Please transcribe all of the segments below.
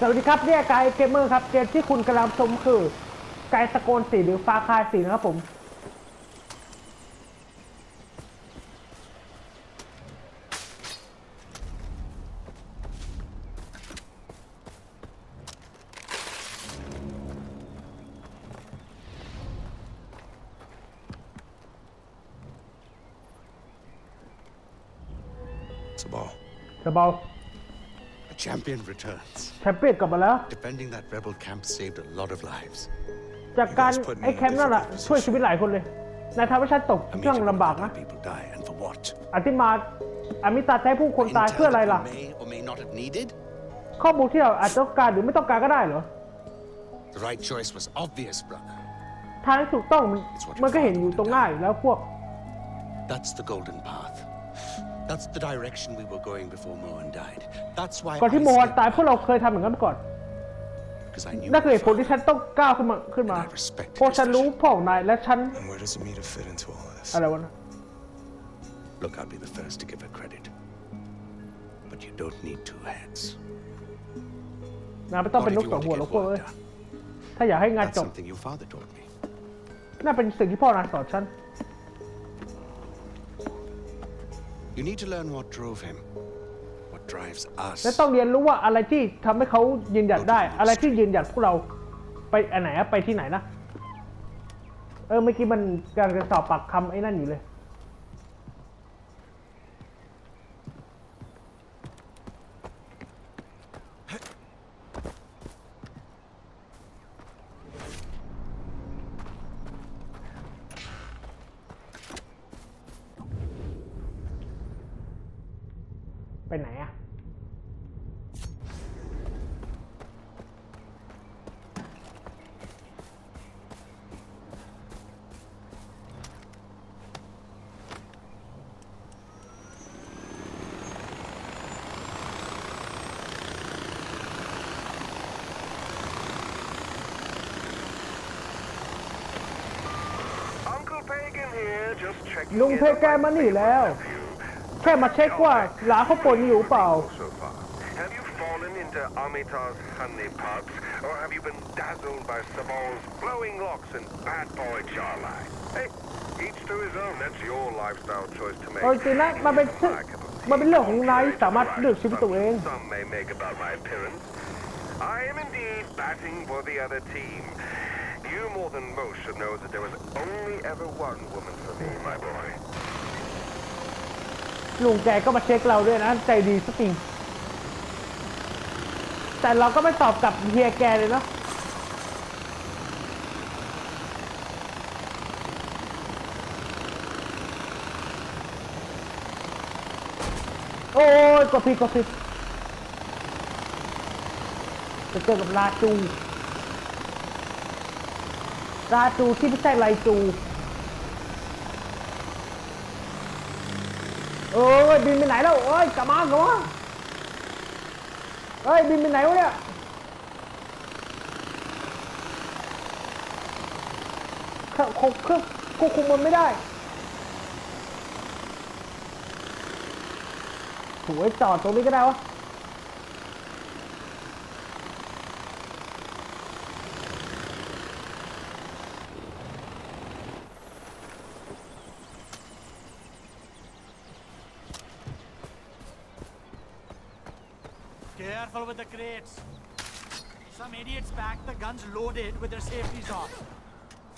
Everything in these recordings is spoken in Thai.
สวัสดีครับเนี่ยกายเกมเมอร์ครับเกมที่คุณกำลังชมคือ กายสโกนสีหรือฟ้าคายสีนะครับผม สบายสบาย Champion returns. แชมเปี้ยนกลับมาแล้ว Defending that rebel camp saved a lot of lives. จากการไอ้แคมป์นั่นแหละช่วยชีวิตหลายคนเลยนายทาให้ฉันตกเครื่องลำบากนะ p e o อธิมาอามิตาใช้ผู้คนตายเพื่ออะไรล่ะ ข้อมูลที่เราอาจต้องการหรือไม่ต้องการก็ได้เหรอ The right choice was obvious, brother. ทางที่ถูกต้องมันก็เห็นอยู่ตรงง่ายแล้วพวก That's the golden path. That's the direction we were going before m o a n died. That's why. ก่อนที่โมฮันตายพวกเราเคยทำเหมือนกันมาก่อนนั่นคือผลที่ฉันต้องก้าวขึ้นมาเพราะฉันรู้พ่อนายและฉันอะไรวะนะ Look, I'll be the first to give her credit. But you don't need two heads. นาไม่ต้องเป็นลูกสองหัวหรอกเว้ย ถ้าอยากให้งานจบน่าเป็นสิ่งที่พ่อนายสอนฉัน You need to learn what drove him, what drives us. และต้องเรียนรู้ว่าอะไรที่ทำให้เขายืนหยัดได้ อะไรที่ยืนหยัดพวกเรา ไปอันไหนไปที่ไหนนะ เออเมื่อกี้มันการสอบปากคำไอ้นั่นอยู่เลยลุงเท่แกมานี่แล้ว แค่มาเช็กว่าหลาเขาปนอยู่เปล่า โอ้ยสินะมันเป็นเรื่องมันเป็นเรื่องของนายสามารถเลือกชีวิตตัวเองเลุงแกก็มาเช็คเราด้วยนะใจดีสติงแต่เราก็ไม่ตอบกลับเฮียแกเลยเนาะโอ้ยกดผิดกดผิดจะเจอกับราจูราจูที่ไม่ใช่ไรจูเอยบินไปไหนแล้วเอ้ยกลับมากลับมาเอ้ย บินไปไหนวะเนี่ยคงเครื่องควบคุมมันไม่ได้โอ้ยจอดตรงนี้ก็ได้วะ careful with the crates. Some idiots back the guns loaded with their safeties off.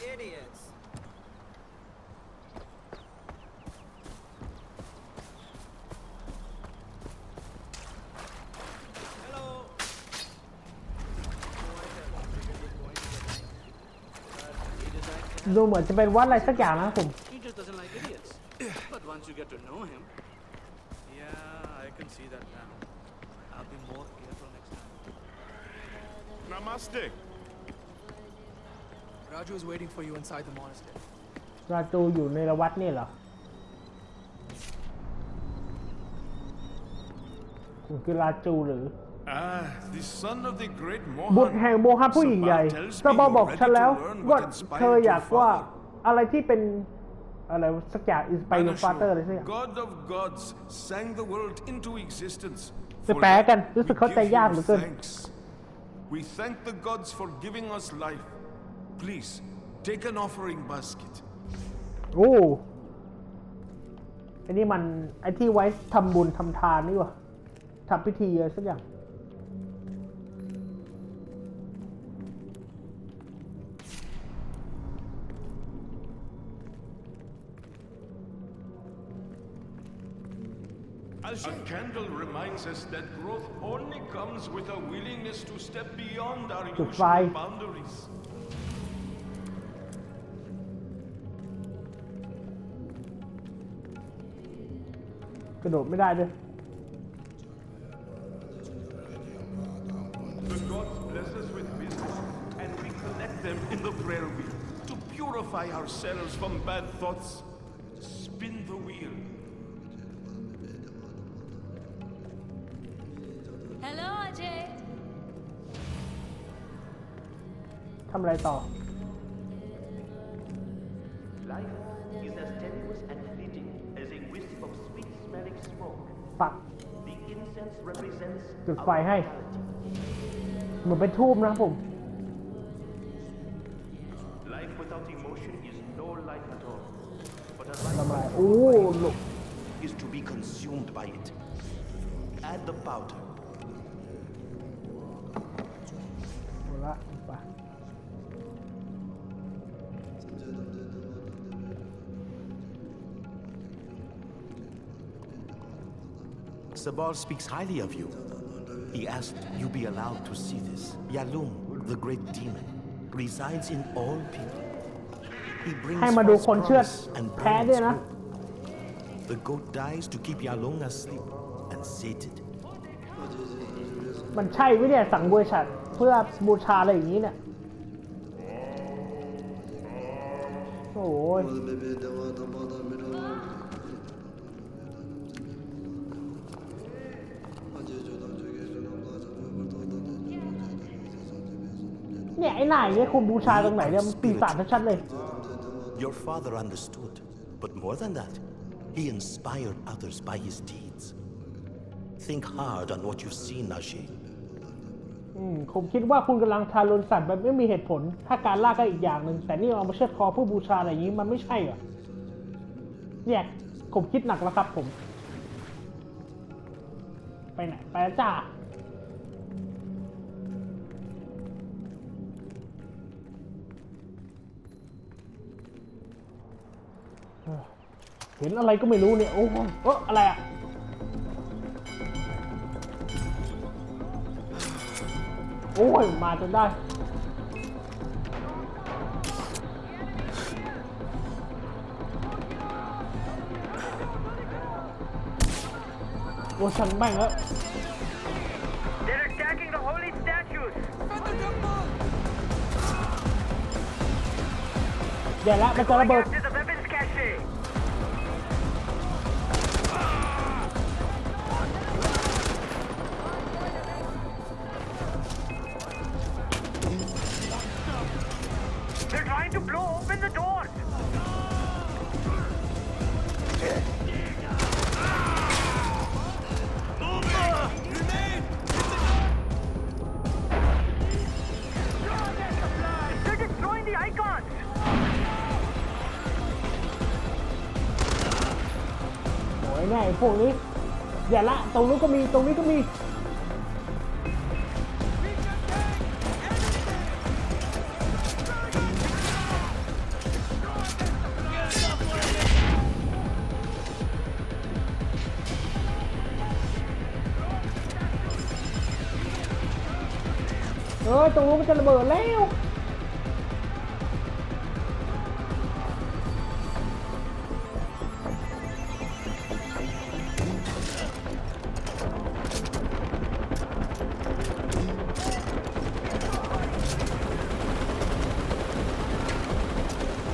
Idiots. Hello. like idiots. But once you get to know him. Yeah, I can see that now. Namaste. Raju is waiting for you inside the monastery. ราจูอยู่ในละวัดนี่เหรอคุณคือราจูหรือ Ah, the son of the great บุตร Mohan. แห่งโมฮะผู้ยิงใหญ่สบาบอกฉันแล้วว่าเธออยากว่าอะไรที่เป็นอะไรสักอย่างอินสไปร์ฟาเตอร์อะไรสักอย่าง God of gods sang the world into existence. จะแปลกันรู้สึกเข้าใจยากเหลือเกิน r t a t e e y t a s We thank the gods for giving us life. Please, take an offering basket. Oh, โอ้ไอ้นี่มันไอ้ที่ไว้ทำบุญทำทานนี่วะทำพิธีอะไรสักอย่าง A candle reminds us that growth only comes with a willingness to step beyond our usual boundaries. The bless us with wisdom, and we collect them in the prayer wheel to purify ourselves from bad thoughts. Spin the wheel. ำอะไรต่อปักจุดไฟให้เหมือนเป็นทูบนะผมทำอะไรโอ้ลูก is to be consumed by it. Add the powder Sabal speaks highly of you. He asked you be allowed to see this. Yalum, the great demon, resides in all people. He brings false promise and burns The goat dies to keep Yalung asleep and sated. มันใช่ไหมเนี่ยสังเวยฉันเพื่อบูชาอะไรอย่างนี้เนี่ยโอ้ยอ้ไหนเนี่ยคุณบูชาตรงไหนเนี่ยมันปีศาจชัดเลย Your father understood, but more than that, he inspired others by his deeds. Think hard on what you've seen, n a s h i ผมคิดว่าคุณกำลังทารุณสัตว์แบบไม่มีเหตุผล ถ้าการล่าก็อีกอย่างหนึ่งแต่นี่เอามาเชิดคอผู้บูชาอะไรอย่างนี้มันไม่ใช่เหรอแยกผมคิดหนักแล้วครับ ผม ไปไหนไปจ้าเห็นอะไรก็ไม่รู้เนี่ยโอ้โหอะไรอ่ะโอ้ยมาจนได้โอ้ฉันแม่งแล้ว They're attacking the holy statues. เดี๋ยวละมันจะระเบิดพวกนี้อย่าละตรงนู้นก็มีตรงนี้ก็มีเออตรงนู้นมันจะระเบิดแล้ว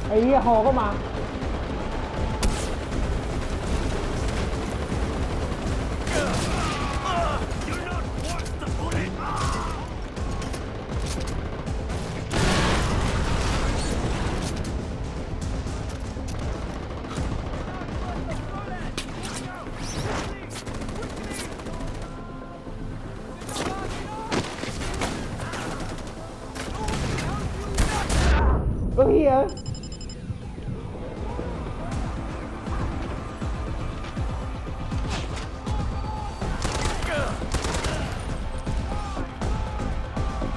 哎呀，好个嘛！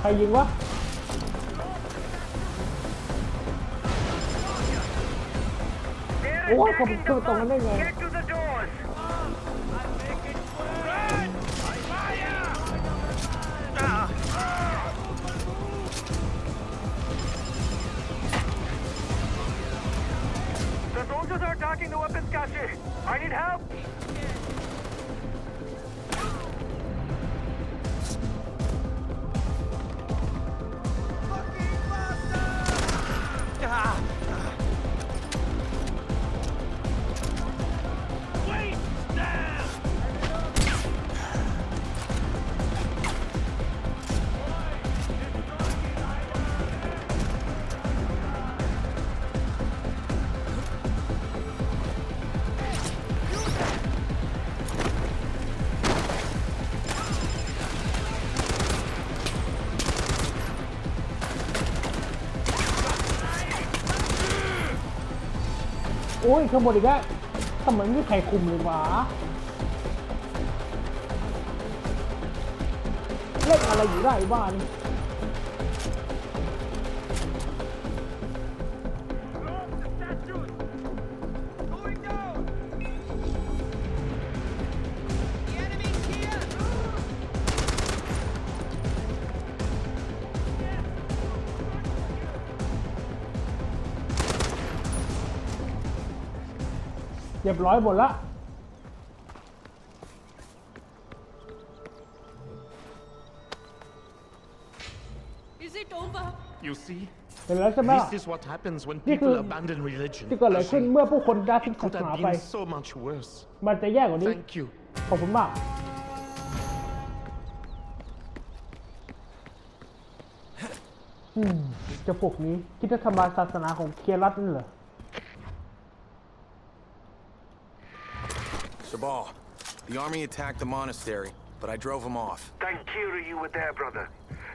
รยิงวะโอ้ยผมตรงนั้นได้ไงโอ้ยข้องบนอีกแล้วทำไมไม่ใครคุมเลยวะ เล่นอะไรอยู่ได้บ้านรียบร้อยหมดละเห็นแล้วใช่ไหมนี่คือที่เกิดอะไรขึ้นเมื่อผู้คนได้ทิ้งศาสนาไปมันจะแย่กว่านี้ขอบคุณมากจะพวกนี้ คิดจะทำลายศาสนาของเคียรัตนั่นเหรอ Sabal, the army attacked the monastery, but I drove them off. Thank you, you were there, brother.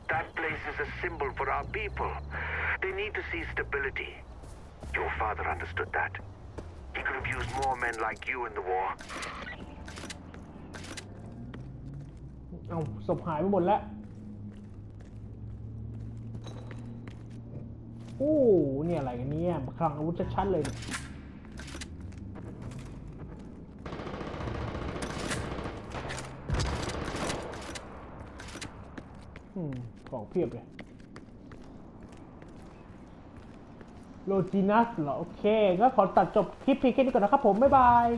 That place is a symbol for our people. They need to see stability. Your father understood that. He could have used more men like you in the war. เอาศพหายไปหมดแล้วโอ้เนี่ยอะไรกันเนี่ยคลังอาวุธชัดๆเลยเนี่ยพียบเลยโลจินัสเหรอ โอเคก็ขอตัดจบคลิปเพียงแค่นี้ก่อนนะครับผม บ๊ายบาย